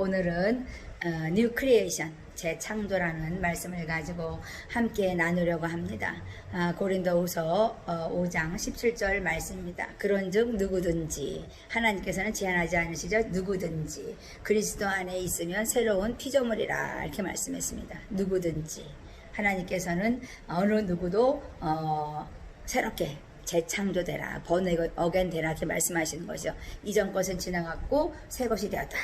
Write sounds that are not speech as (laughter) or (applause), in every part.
오늘은 뉴 크리에이션 재창조라는 말씀을 가지고 함께 나누려고 합니다. 아, 고린도후서 어, 5장 17절 말씀입니다. 그런즉 누구든지 하나님께서는 제한하지 않으시죠. 누구든지 그리스도 안에 있으면 새로운 피조물이라 이렇게 말씀했습니다. 누구든지 하나님께서는 어느 누구도 어, 새롭게 재창조되라, 번외 어겐 되라 이렇게 말씀하시는 거죠. 이전 것은 지나갔고 새 것이 되었다.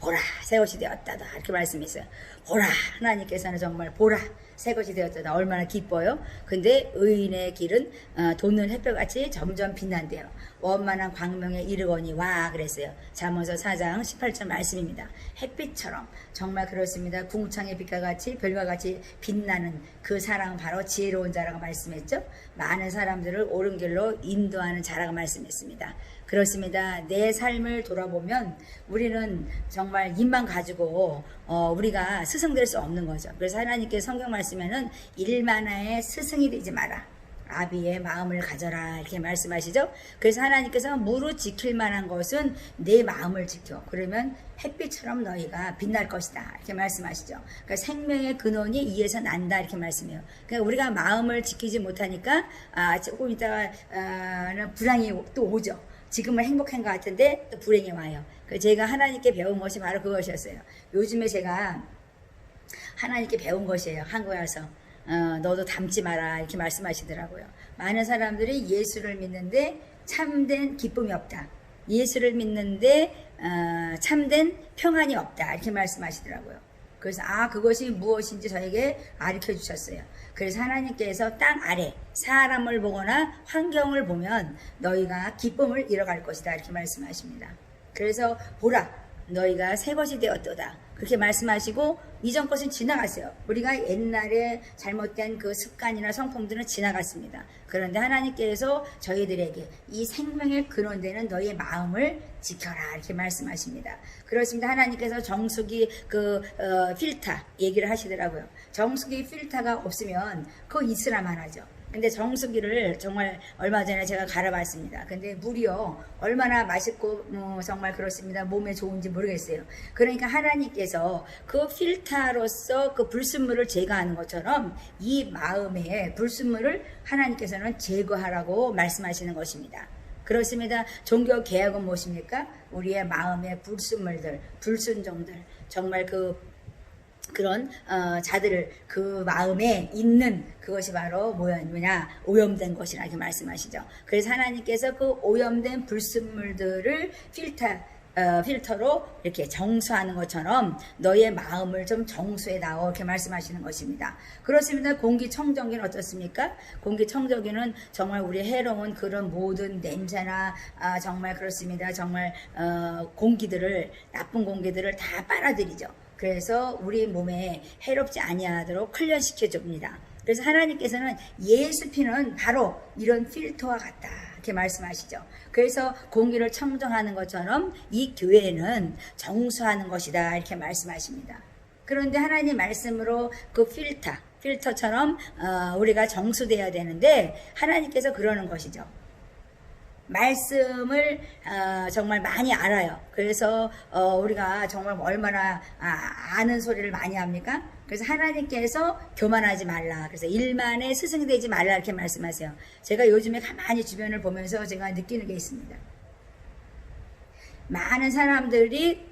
보라, 새 것이 되었다다 이렇게 말씀했어요. 보라, 하나님께서는 정말 보라, 새 것이 되었다다 얼마나 기뻐요. 근데 의인의 길은 어, 돋는 햇볕같이 점점 빛난대요. 원만한 광명에 이르거니 와 그랬어요. 잠언서 4장 18절 말씀입니다. 햇빛처럼 정말 그렇습니다. 궁창의 빛과 같이 별과 같이 빛나는 그 사랑은 바로 지혜로운 자라고 말씀했죠. 많은 사람들을 옳은 길로 인도하는 자라고 말씀했습니다. 그렇습니다. 내 삶을 돌아보면 우리는 정말 입만 가지고 어, 우리가 스승될 수 없는 거죠. 그래서 하나님께 성경 말씀에는 일만하의 스승이 되지 마라. 아비의 마음을 가져라 이렇게 말씀하시죠. 그래서 하나님께서 무릇 지킬 만한 것은 내 마음을 지켜. 그러면 햇빛처럼 너희가 빛날 것이다 이렇게 말씀하시죠. 그러니까 생명의 근원이 이에서 난다 이렇게 말씀해요. 그러니까 우리가 마음을 지키지 못하니까 아, 조금 있다가 아, 불황이 또 오죠. 지금은 행복한 것 같은데 또 불행이 와요. 그 제가 하나님께 배운 것이 바로 그것이었어요. 요즘에 제가 하나님께 배운 것이에요. 한국에 와서. 어, 너도 닮지 마라 이렇게 말씀하시더라고요. 많은 사람들이 예수를 믿는데 참된 기쁨이 없다. 예수를 믿는데 어, 참된 평안이 없다 이렇게 말씀하시더라고요. 그래서 아 그것이 무엇인지 저에게 가르쳐 주셨어요. 그래서 하나님께서 땅 아래 사람을 보거나 환경을 보면 너희가 기쁨을 잃어갈 것이다 이렇게 말씀하십니다. 그래서 보라 너희가 새 것이 되었도다. 그렇게 말씀하시고 이전 것은 지나갔어요. 우리가 옛날에 잘못된 그 습관이나 성품들은 지나갔습니다. 그런데 하나님께서 저희들에게 이 생명의 근원되는 너희의 마음을 지켜라 이렇게 말씀하십니다. 그렇습니다. 하나님께서 정수기 그 어, 필터 얘기를 하시더라고요. 정수기 필터가 없으면 그거 있으라만 하죠. 근데 정수기를 정말 얼마 전에 제가 갈아봤습니다. 근데 물이요 얼마나 맛있고 뭐 정말 그렇습니다. 몸에 좋은지 모르겠어요. 그러니까 하나님께서 그 필터로서 그 불순물을 제거하는 것처럼 이 마음의 불순물을 하나님께서는 제거하라고 말씀하시는 것입니다. 그렇습니다. 종교 개혁은 무엇입니까? 우리의 마음의 불순물들, 불순종들, 정말 그 그런 어, 자들을 그 마음에 있는 그것이 바로 뭐냐 오염된 것이라 이렇게 말씀하시죠. 그래서 하나님께서 그 오염된 불순물들을 필터 어, 필터로 이렇게 정수하는 것처럼 너의 마음을 좀 정수해 나오 이렇게 말씀하시는 것입니다. 그렇습니다. 공기청정기는 어떻습니까? 공기청정기는 정말 우리 해로운 그런 모든 냄새나 아, 정말 그렇습니다. 정말 어, 공기들을 나쁜 공기들을 다 빨아들이죠. 그래서 우리 몸에 해롭지 아니하도록 훈련시켜 줍니다. 그래서 하나님께서는 예수 피는 바로 이런 필터와 같다. 이렇게 말씀하시죠. 그래서 공기를 청정하는 것처럼 이 교회는 정수하는 것이다. 이렇게 말씀하십니다. 그런데 하나님 말씀으로 그 필터, 필터처럼 어, 우리가 정수돼야 되는데 하나님께서 그러는 것이죠. 말씀을 어, 정말 많이 알아요. 그래서 어, 우리가 정말 얼마나 아, 는 소리를 많이 합니까? 그래서 하나님께서 교만하지 말라. 그래서 일만의 스승이 되지 말라 이렇게 말씀하세요. 제가 요즘에 가만히 주변을 보면서 제가 느끼는 게 있습니다. 많은 사람들이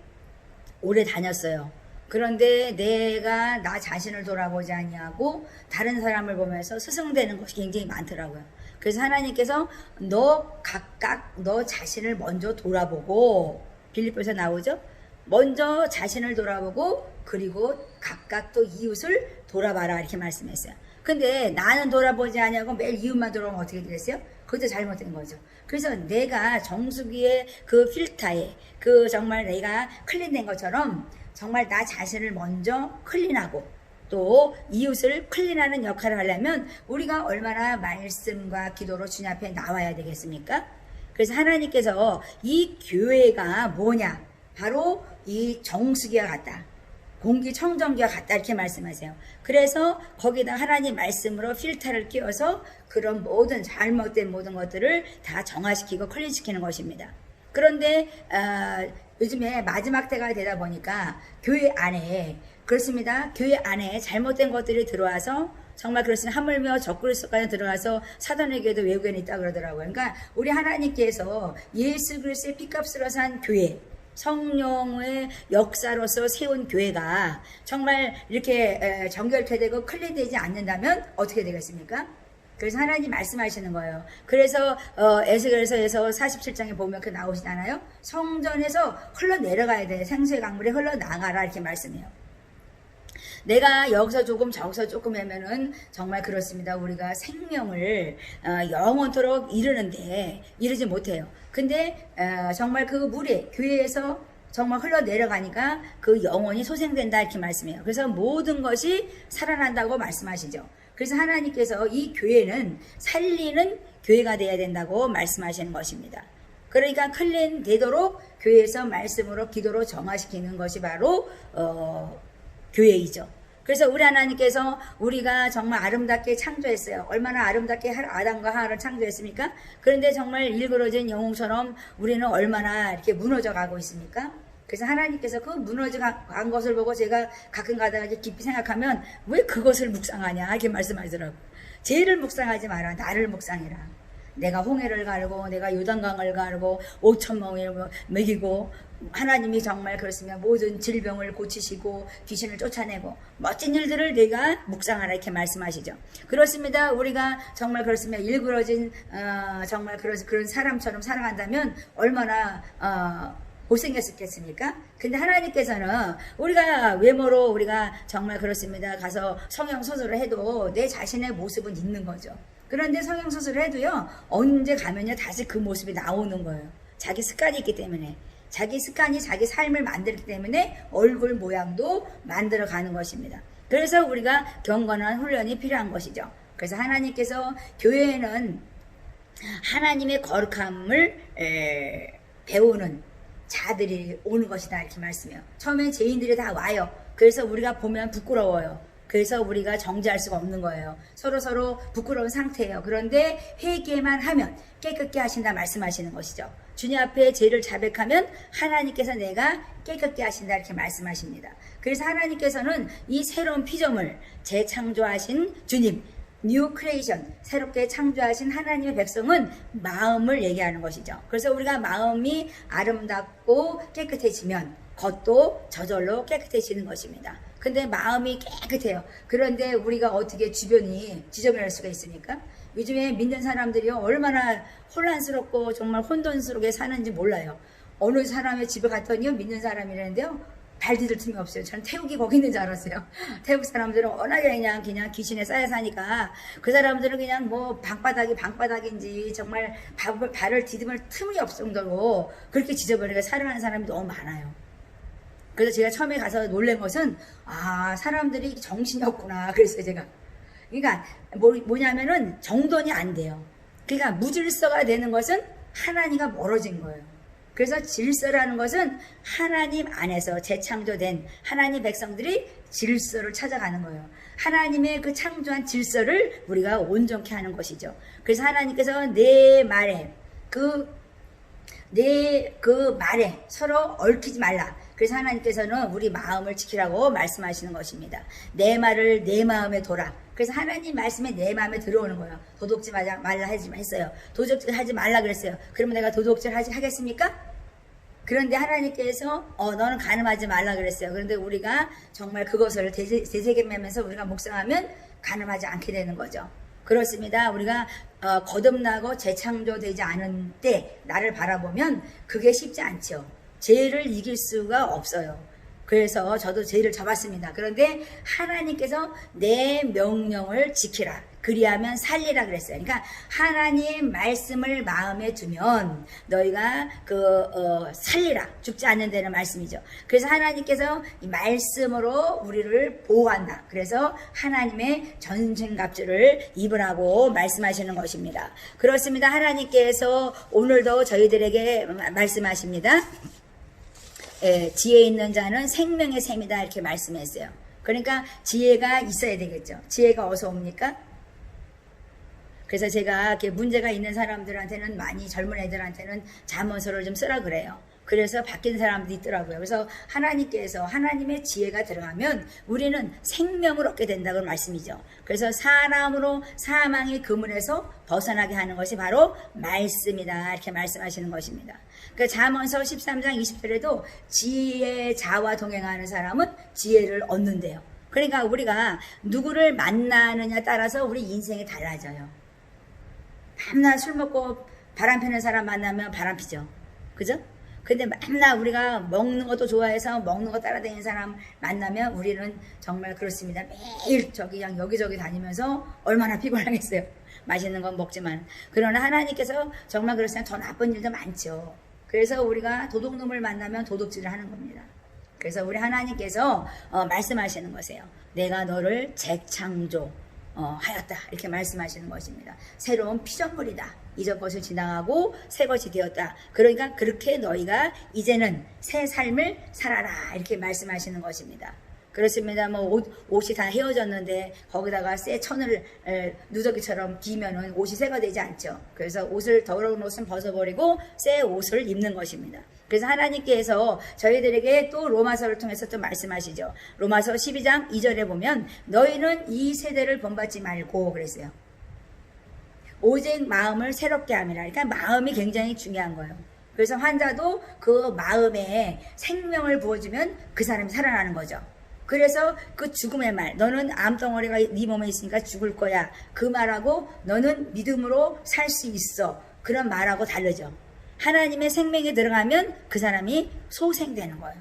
오래 다녔어요. 그런데 내가 나 자신을 돌아보지 아니하고 다른 사람을 보면서 스승되는 것이 굉장히 많더라고요. 그래서 하나님께서 너 각각 너 자신을 먼저 돌아보고 빌립보에서 나오죠. 먼저 자신을 돌아보고 그리고 각각 또 이웃을 돌아봐라 이렇게 말씀했어요. 근데 나는 돌아보지 아니하고 매일 이웃만 돌아보면 어떻게 되겠어요? 그것도 잘못된 거죠. 그래서 내가 정수기의 그 필터에 그 정말 내가 클린된 것처럼 정말 나 자신을 먼저 클린하고 또 이웃을 클린하는 역할을 하려면 우리가 얼마나 말씀과 기도로 주님 앞에 나와야 되겠습니까? 그래서 하나님께서 이 교회가 뭐냐? 바로 이 정수기와 같다. 공기청정기와 같다 이렇게 말씀하세요. 그래서 거기다 하나님 말씀으로 필터를 끼워서 그런 모든 잘못된 모든 것들을 다 정화시키고 클린시키는 것입니다. 그런데 어, 요즘에 마지막 때가 되다 보니까 교회 안에 그렇습니다. 교회 안에 잘못된 것들이 들어와서 정말 그렇습니다. 하물며 적그리스도까지 들어가서 사단에게도 외국인이 있다 그러더라고요. 그러니까 우리 하나님께서 예수 그리스도의 피값으로 산 교회 성령의 역사로서 세운 교회가 정말 이렇게 에, 정결케되고 클린되지 않는다면 어떻게 되겠습니까? 그래서 하나님 말씀하시는 거예요. 그래서 어, 에스겔서에서 47장에 보면 그 나오시잖아요. 성전에서 흘러 내려가야 돼. 생수의 강물이 흘러 나가라 이렇게 말씀해요. 내가 여기서 조금 저기서 조금 하면은 정말 그렇습니다. 우리가 생명을 어, 영원토록 이루는데 이루지 못해요. 근데 어, 정말 그 물이 교회에서 정말 흘러 내려가니까 그 영혼이 소생된다 이렇게 말씀해요. 그래서 모든 것이 살아난다고 말씀하시죠. 그래서 하나님께서 이 교회는 살리는 교회가 돼야 된다고 말씀하시는 것입니다. 그러니까 클린 되도록 교회에서 말씀으로 기도로 정화시키는 것이 바로 어, 교회이죠. 그래서 우리 하나님께서 우리가 정말 아름답게 창조했어요. 얼마나 아름답게 하- 아담과 하와를 창조했습니까? 그런데 정말 일그러진 영웅처럼 우리는 얼마나 이렇게 무너져 가고 있습니까? 그래서 하나님께서 그 무너져 가- 간 것을 보고 제가 가끔 가다가 깊이 생각하면 왜 그것을 묵상하냐 이렇게 말씀하시더라고요. 죄를 묵상하지 마라. 나를 묵상해라. 내가 홍해를 가르고 내가 요단강을 가르고 오천 명을 먹이고 하나님이 정말 그렇으면 모든 질병을 고치시고 귀신을 쫓아내고 멋진 일들을 내가 묵상하라 이렇게 말씀하시죠. 그렇습니다. 우리가 정말 그렇으면 일그러진 어, 정말 그런 그런 사람처럼 살아간다면 얼마나 어, 못생겼겠습니까? 근데 하나님께서는 우리가 외모로 우리가 정말 그렇습니다. 가서 성형 수술을 해도 내 자신의 모습은 있는 거죠. 그런데 성형수술을 해도요, 언제 가면요, 다시 그 모습이 나오는 거예요. 자기 습관이 있기 때문에. 자기 습관이 자기 삶을 만들기 때문에 얼굴 모양도 만들어 가는 것입니다. 그래서 우리가 경건한 훈련이 필요한 것이죠. 그래서 하나님께서 교회에는 하나님의 거룩함을 에, 배우는 자들이 오는 것이다 이렇게 말씀해요. 처음에 죄인들이 다 와요. 그래서 우리가 보면 부끄러워요. 그래서 우리가 정지할 수가 없는 거예요. 서로 서로 부끄러운 상태예요. 그런데 회개만 하면 깨끗게 하신다 말씀하시는 것이죠. 주님 앞에 죄를 자백하면 하나님께서 내가 깨끗게 하신다 이렇게 말씀하십니다. 그래서 하나님께서는 이 새로운 피조물 재창조하신 주님 뉴 크레이션 새롭게 창조하신 하나님의 백성은 마음을 얘기하는 것이죠. 그래서 우리가 마음이 아름답고 깨끗해지면 겉도 저절로 깨끗해지는 것입니다. 근데 마음이 깨끗해요. 그런데 우리가 어떻게 주변이 지저분할 수가 있습니까? 요즘에 믿는 사람들이요 얼마나 혼란스럽고 정말 혼돈스럽게 사는지 몰라요. 어느 사람의 집에 갔더니요 믿는 사람이라는데요 발 디딜 틈이 없어요. 저는 태국이 거기 있는 줄 알았어요. (laughs) 태국 사람들은 워낙에 그냥 그냥 귀신에 쌓여 사니까 그 사람들은 그냥 뭐 방바닥이 방바닥인지 정말 발, 발을 디디을 틈이 없을 정도로 그렇게 지저분하게 살아가는 사람이 너무 많아요. 그래서 제가 처음에 가서 놀란 것은 아 사람들이 정신이 없구나 그랬어요 제가. 그러니까 뭐, 뭐냐면은 정돈이 안 돼요. 그러니까 무질서가 되는 것은 하나님과 멀어진 거예요. 그래서 질서라는 것은 하나님 안에서 재창조된 하나님 백성들이 질서를 찾아가는 거예요. 하나님의 그 창조한 질서를 우리가 온전케 하는 것이죠. 그래서 하나님께서 내 말에 그 내그 말에 서로 얽히지 말라. 그래서 하나님께서는 우리 마음을 지키라고 말씀하시는 것입니다. 내 말을 내 마음에 둬라. 그래서 하나님 말씀에 내 마음에 들어오는 거예요. 도둑질 말라 하지 했어요. 도둑질 하지 말라 그랬어요. 그러면 내가 도둑질 하지 하겠습니까? 그런데 하나님께서 어 너는 가늠하지 말라 그랬어요. 그런데 우리가 정말 그것을 되새- 되새김하면서 우리가 묵상하면 가늠하지 않게 되는 거죠. 그렇습니다. 우리가 어, 거듭나고 재창조되지 않은 때 나를 바라보면 그게 쉽지 않죠. 죄를 이길 수가 없어요. 그래서 저도 죄를 잡았습니다. 그런데 하나님께서 내 명령을 지키라. 그리하면 살리라 그랬어요. 그러니까 하나님 말씀을 마음에 두면 너희가 그 어, 살리라 죽지 않는 데는 말씀이죠. 그래서 하나님께서 이 말씀으로 우리를 보호한다. 그래서 하나님의 전쟁갑주를 입으라고 말씀하시는 것입니다. 그렇습니다. 하나님께서 오늘도 저희들에게 말씀하십니다. 예, 지혜 있는 자는 생명의 샘이다 이렇게 말씀했어요. 그러니까 지혜가 있어야 되겠죠. 지혜가 어디서 옵니까? 그래서 제가 이렇게 문제가 있는 사람들한테는 많이 젊은 애들한테는 자문서를 좀 쓰라 그래요. 그래서 바뀐 사람도 있더라고요. 그래서 하나님께서 하나님의 지혜가 들어가면 우리는 생명을 얻게 된다고 말씀이죠. 그래서 사람으로 사망의 그물에서 벗어나게 하는 것이 바로 말씀이다. 이렇게 말씀하시는 것입니다. 그 잠언서 13장 20절에도 지혜 자와 동행하는 사람은 지혜를 얻는데요. 그러니까 우리가 누구를 만나느냐 따라서 우리 인생이 달라져요. 밤낮 술 먹고 바람 피는 사람 만나면 바람 피죠. 그죠? 근데 맨날 우리가 먹는 것도 좋아해서 먹는 거 따라다니는 사람 만나면 우리는 정말 그렇습니다. 매일 저기 그냥 여기저기 다니면서 얼마나 피곤하겠어요. (laughs) 맛있는 건 먹지만. 그러나 하나님께서 정말 그렇지만 더 나쁜 일도 많죠. 그래서 우리가 도둑놈을 만나면 도둑질을 하는 겁니다. 그래서 우리 하나님께서 어, 말씀하시는 것이에요. 내가 너를 재창조 어, 하였다 이렇게 말씀하시는 것입니다. 새로운 피조물이다. 이전 것을 지나가고 새 것이 되었다. 그러니까 그렇게 너희가 이제는 새 삶을 살아라 이렇게 말씀하시는 것입니다. 그렇습니다. 뭐 옷, 옷이 다 헤어졌는데 거기다가 새 천을 에, 누더기처럼 기면은 옷이 새가 되지 않죠. 그래서 옷을 더러운 옷은 벗어버리고 새 옷을 입는 것입니다. 그래서 하나님께서 저희들에게 또 로마서를 통해서 또 말씀하시죠. 로마서 12장 2절에 보면 너희는 이 세대를 본받지 말고 그랬어요. 오직 마음을 새롭게 함이라. 그러니까 마음이 굉장히 중요한 거예요. 그래서 환자도 그 마음에 생명을 부어주면 그 사람이 살아나는 거죠. 그래서 그 죽음의 말, 너는 암덩어리가 네 몸에 있으니까 죽을 거야. 그 말하고 너는 믿음으로 살 수 있어. 그런 말하고 다르죠. 하나님의 생명에 들어가면 그 사람이 소생되는 거예요.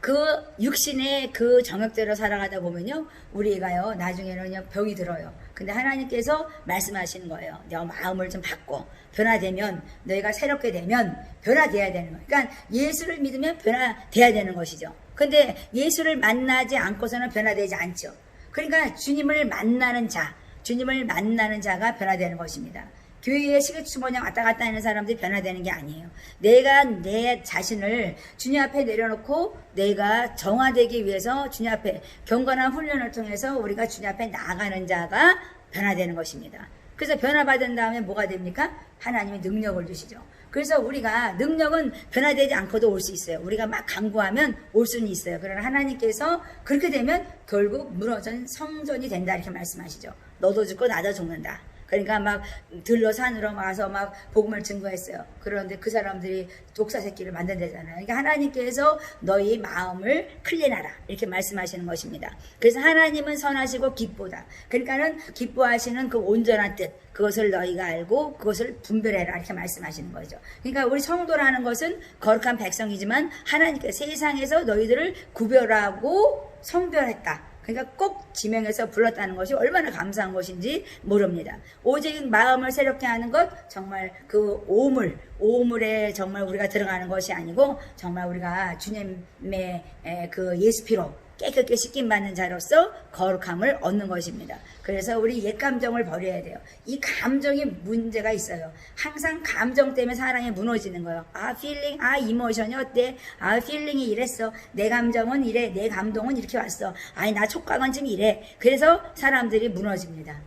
그 육신의 그 정욕대로 살아가다 보면요, 우리가요, 나중에는요, 병이 들어요. 근데 하나님께서 말씀하시는 거예요. 너 마음을 좀 바꿔. 변화되면, 너희가 새롭게 되면 변화돼야 되는 거예요. 그러니까 예수를 믿으면 변화돼야 되는 것이죠. 근데 예수를 만나지 않고서는 변화되지 않죠. 그러니까 주님을 만나는 자, 주님을 만나는 자가 변화되는 것입니다. 교회에 시계추모냥 왔다 갔다 하는 사람들이 변화되는 게 아니에요. 내가 내 자신을 주님 앞에 내려놓고 내가 정화되기 위해서 주님 앞에 경건한 훈련을 통해서 우리가 주님 앞에 나가는 자가 변화되는 것입니다. 그래서 변화받은 다음에 뭐가 됩니까? 하나님이 능력을 주시죠. 그래서 우리가 능력은 변화되지 않고도 올 수 있어요. 우리가 막 강구하면 올 수는 있어요. 그러나 하나님께서 그렇게 되면 결국 무너진 성전이 된다 이렇게 말씀하시죠. 너도 죽고 나도 죽는다. 그러니까 막 들러 산으로 와서 막 복음을 증거했어요. 그런데 그 사람들이 독사 새끼를 만든다잖아요. 그러니까 하나님께서 너희 마음을 클린하라 이렇게 말씀하시는 것입니다. 그래서 하나님은 선하시고 기쁘다. 그러니까는 기뻐하시는 그 온전한 뜻 그것을 너희가 알고 그것을 분별해라 이렇게 말씀하시는 거죠. 그러니까 우리 성도라는 것은 거룩한 백성이지만 하나님께 세상에서 너희들을 구별하고 성별했다. 그러니까 꼭 지명해서 불렀다는 것이 얼마나 감사한 것인지 모릅니다. 오직 마음을 새롭게 하는 것 정말 그 오물, 오물에 정말 우리가 들어가는 것이 아니고 정말 우리가 주님의 그 예수 피로 깨끗게 씻김 받는 자로서 거룩함을 얻는 것입니다. 그래서 우리 옛 감정을 버려야 돼요. 이 감정이 문제가 있어요. 항상 감정 때문에 사랑이 무너지는 거예요. 아, 필링, 아, 이모션이 어때? 아, 필링이 이랬어. 내 감정은 이래. 내 감동은 이렇게 왔어. 아니, 나 촉각은 지금 이래. 그래서 사람들이 무너집니다.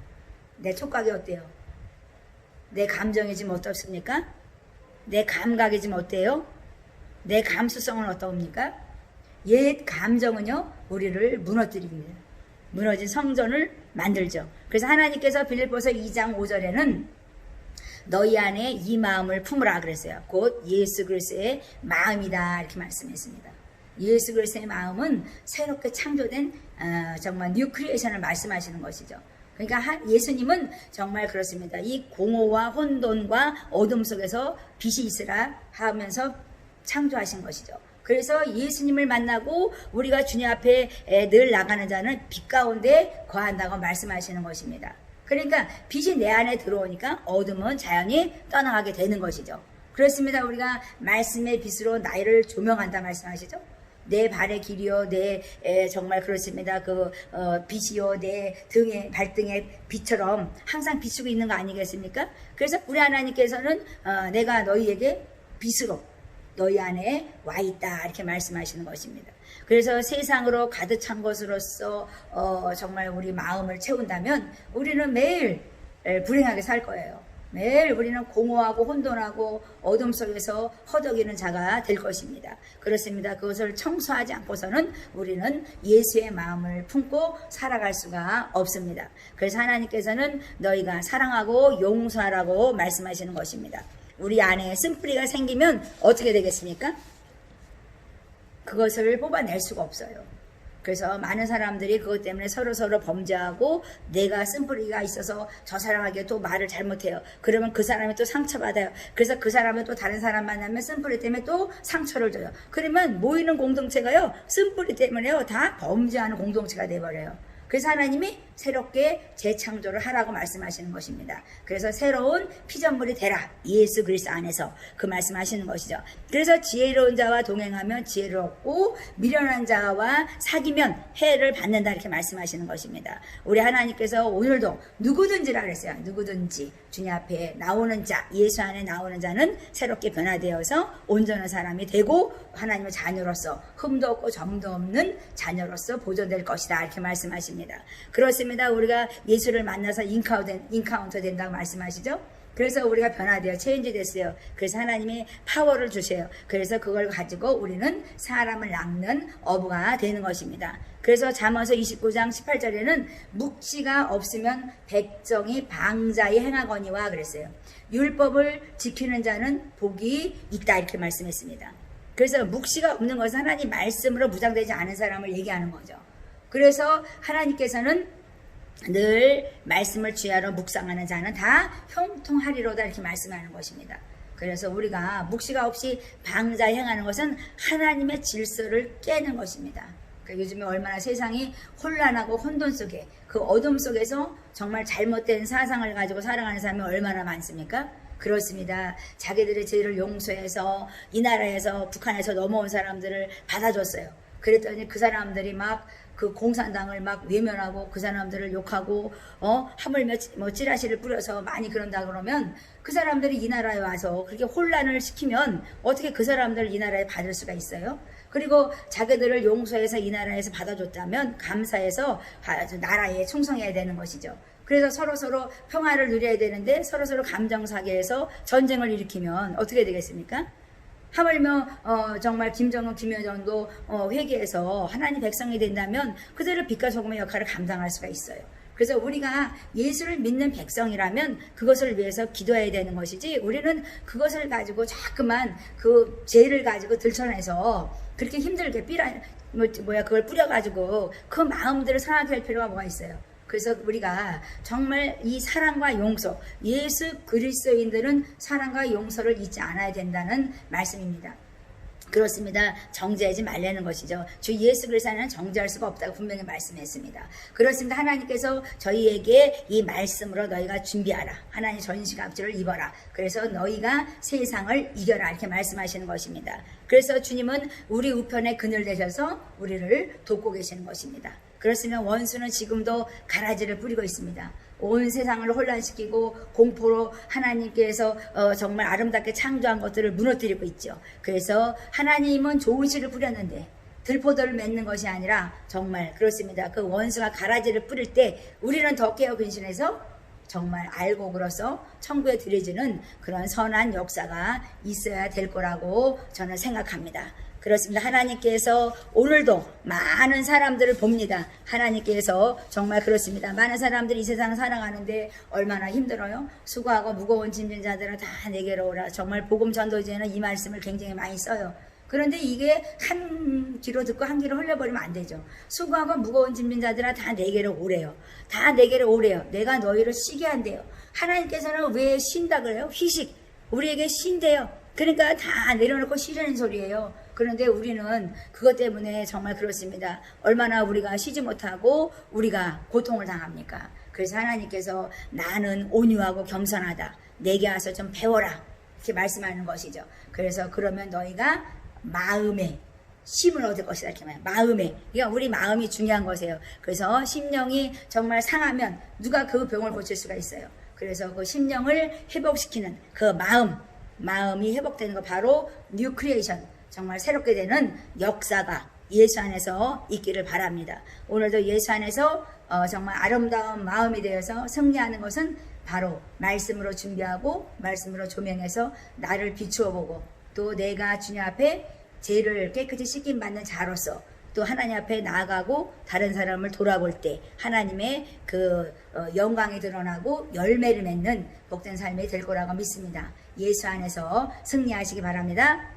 내 촉각이 어때요? 내 감정이 지금 어떻습니까? 내 감각이 지금 어때요? 내 감수성은 어떻습니까? 옛 감정은요, 우리를 무너뜨립니다. 무너진 성전을 만들죠. 그래서 하나님께서 빌립보서 2장 5절에는 너희 안에 이 마음을 품으라 그랬어요. 곧 예수 그리스도의 마음이다 이렇게 말씀했습니다. 예수 그리스도의 마음은 새롭게 창조된 어, 정말 뉴 크리에이션을 말씀하시는 것이죠. 그러니까 예수님은 정말 그렇습니다. 이 공허와 혼돈과 어둠 속에서 빛이 있으라 하면서 창조하신 것이죠. 그래서 예수님을 만나고 우리가 주님 앞에 늘 나가는 자는 빛 가운데 거한다고 말씀하시는 것입니다. 그러니까 빛이 내 안에 들어오니까 어둠은 자연히 떠나가게 되는 것이죠. 그렇습니다. 우리가 말씀의 빛으로 나이를 조명한다 말씀하시죠. 내 발의 길이요, 내 에, 정말 그렇습니다. 그 어, 빛이요, 내 등의 발등의 빛처럼 항상 비추고 있는 거 아니겠습니까? 그래서 우리 하나님께서는 어, 내가 너희에게 빛으로 너희 안에 와 있다 이렇게 말씀하시는 것입니다. 그래서 세상으로 가득 찬 것으로서 어, 정말 우리 마음을 채운다면 우리는 매일 불행하게 살 거예요. 매일 우리는 공허하고 혼돈하고 어둠 속에서 허덕이는 자가 될 것입니다. 그렇습니다. 그것을 청소하지 않고서는 우리는 예수의 마음을 품고 살아갈 수가 없습니다. 그래서 하나님께서는 너희가 사랑하고 용서하라고 말씀하시는 것입니다. 우리 안에 쓴뿌리가 생기면 어떻게 되겠습니까? 그것을 뽑아낼 수가 없어요. 그래서 많은 사람들이 그것 때문에 서로 서로 범죄하고 내가 쓴뿌리가 있어서 저 사람에게 또 말을 잘못해요. 그러면 그 사람이 또 상처받아요. 그래서 그 사람은 또 다른 사람 만나면 쓴뿌리 때문에 또 상처를 줘요. 그러면 모이는 공동체가요, 쓴뿌리 때문에요, 다 범죄하는 공동체가 돼버려요. 그래서 하나님이 새롭게 재창조를 하라고 말씀하시는 것입니다. 그래서 새로운 피조물이 되라. 예수 그리스도 안에서 그 말씀하시는 것이죠. 그래서 지혜로운 자와 동행하면 지혜를 얻고 미련한 자와 사귀면 해를 받는다 이렇게 말씀하시는 것입니다. 우리 하나님께서 오늘도 누구든지라 그랬어요. 누구든지 주님 앞에 나오는 자, 예수 안에 나오는 자는 새롭게 변화되어서 온전한 사람이 되고 하나님의 자녀로서 흠도 없고 점도 없는 자녀로서 보존될 것이다 이렇게 말씀하십니다. 그렇습니다. 우리가 예수를 만나서 인카운터, 인카운터 된다고 말씀하시죠. 그래서 우리가 변화되어 체인지 됐어요. 그래서 하나님이 파워를 주세요. 그래서 그걸 가지고 우리는 사람을 낚는 어부가 되는 것입니다. 그래서 잠언서 29장 18절에는 묵지가 없으면 백정이 방자에 행하거니와 그랬어요. 율법을 지키는 자는 복이 있다 이렇게 말씀했습니다. 그래서 묵시가 없는 것은 하나님 말씀으로 무장되지 않은 사람을 얘기하는 거죠. 그래서 하나님께서는 늘 말씀을 주야로 묵상하는 자는 다 형통하리로다 이렇게 말씀하는 것입니다. 그래서 우리가 묵시가 없이 방자 행하는 것은 하나님의 질서를 깨는 것입니다. 그 요즘에 얼마나 세상이 혼란하고 혼돈 속에 그 어둠 속에서 정말 잘못된 사상을 가지고 살아가는 사람이 얼마나 많습니까? 그렇습니다. 자기들의 죄를 용서해서 이 나라에서 북한에서 넘어온 사람들을 받아줬어요. 그랬더니 그 사람들이 막 그 공산당을 막 외면하고 그 사람들을 욕하고 어 찌- 뭐 찌라시를 뿌려서 많이 그런다 그러면 그 사람들이 이 나라에 와서 그렇게 혼란을 시키면 어떻게 그 사람들을 이 나라에 받을 수가 있어요? 그리고 자기들을 용서해서 이 나라에서 받아줬다면 감사해서 나라에 충성해야 되는 것이죠. 그래서 서로 서로 평화를 누려야 되는데 서로 서로 감정 사계해서 전쟁을 일으키면 어떻게 되겠습니까? 하물며 어, 정말 김정은, 김여정도 어, 회개해서 하나님 백성이 된다면 그들을 빛과 소금의 역할을 감당할 수가 있어요. 그래서 우리가 예수를 믿는 백성이라면 그것을 위해서 기도해야 되는 것이지 우리는 그것을 가지고 자꾸만 그 죄를 가지고 들춰내서 그렇게 힘들게 삐라 뭐, 뭐야 그걸 뿌려가지고 그 마음들을 상하게 할 필요가 뭐가 있어요. 그래서 우리가 정말 이 사랑과 용서, 예수 그리스도인들은 사랑과 용서를 잊지 않아야 된다는 말씀입니다. 그렇습니다. 정죄하지 말라는 것이죠. 주 예수 그리스도는 정죄할 수가 없다고 분명히 말씀했습니다. 그렇습니다. 하나님께서 저희에게 이 말씀으로 너희가 준비하라. 하나님 전시갑주를 입어라. 그래서 너희가 세상을 이겨라. 이렇게 말씀하시는 것입니다. 그래서 주님은 우리 우편에 그늘 되셔서 우리를 돕고 계시는 것입니다. 그렇습니다. 원수는 지금도 가라지를 뿌리고 있습니다. 온 세상을 혼란시키고 공포로 하나님께서 어, 정말 아름답게 창조한 것들을 무너뜨리고 있죠. 그래서 하나님은 좋은 씨를 뿌렸는데 들포도를 맺는 것이 아니라 정말 그렇습니다. 그 원수가 가라지를 뿌릴 때 우리는 더 깨어 근신해서 정말 그어서 천국에 들여지는 그런 선한 역사가 있어야 될 거라고 저는 생각합니다. 그렇습니다. 하나님께서 오늘도 많은 사람들을 봅니다. 하나님께서 정말 그렇습니다. 많은 사람들이 이 세상을 살아가는데 얼마나 힘들어요? 수고하고 무거운 짐진 자들은 다 내게로 오라. 정말 복음 전도제는 이 말씀을 굉장히 많이 써요. 그런데 이게 한 귀로 듣고 한 귀로 흘려버리면 안 되죠. 수고하고 무거운 짐진 자들아 다 내게로 오래요. 다 내게로 오래요. 내가 너희를 쉬게 한대요. 하나님께서는 왜 쉰다 그래요? 휴식. 우리에게 쉰대요. 그러니까 다 내려놓고 쉬려는 소리예요. 그런데 우리는 그것 때문에 정말 그렇습니다. 얼마나 우리가 쉬지 못하고 우리가 고통을 당합니까? 그래서 하나님께서 나는 온유하고 겸손하다. 내게 와서 좀 배워라. 이렇게 말씀하는 것이죠. 그래서 그러면 너희가 마음에 힘을 얻을 것이다 이렇게 말해요. 마음에 그러니까 우리 마음이 중요한 것이에요. 그래서 심령이 정말 상하면 누가 그 병을 고칠 수가 있어요. 그래서 그 심령을 회복시키는 그 마음 마음이 회복되는 거 바로 뉴 크리에이션 정말 새롭게 되는 역사가 예수 안에서 있기를 바랍니다. 오늘도 예수 안에서 어, 정말 아름다운 마음이 되어서 승리하는 것은 바로 말씀으로 준비하고 말씀으로 조명해서 나를 비추어 보고 또 내가 주님 앞에 죄를 깨끗이 씻김 받는 자로서 또 하나님 앞에 나아가고 다른 사람을 돌아볼 때 하나님의 그 어, 영광이 드러나고 열매를 맺는 복된 삶이 될 거라고 믿습니다. 예수 안에서 승리하시기 바랍니다.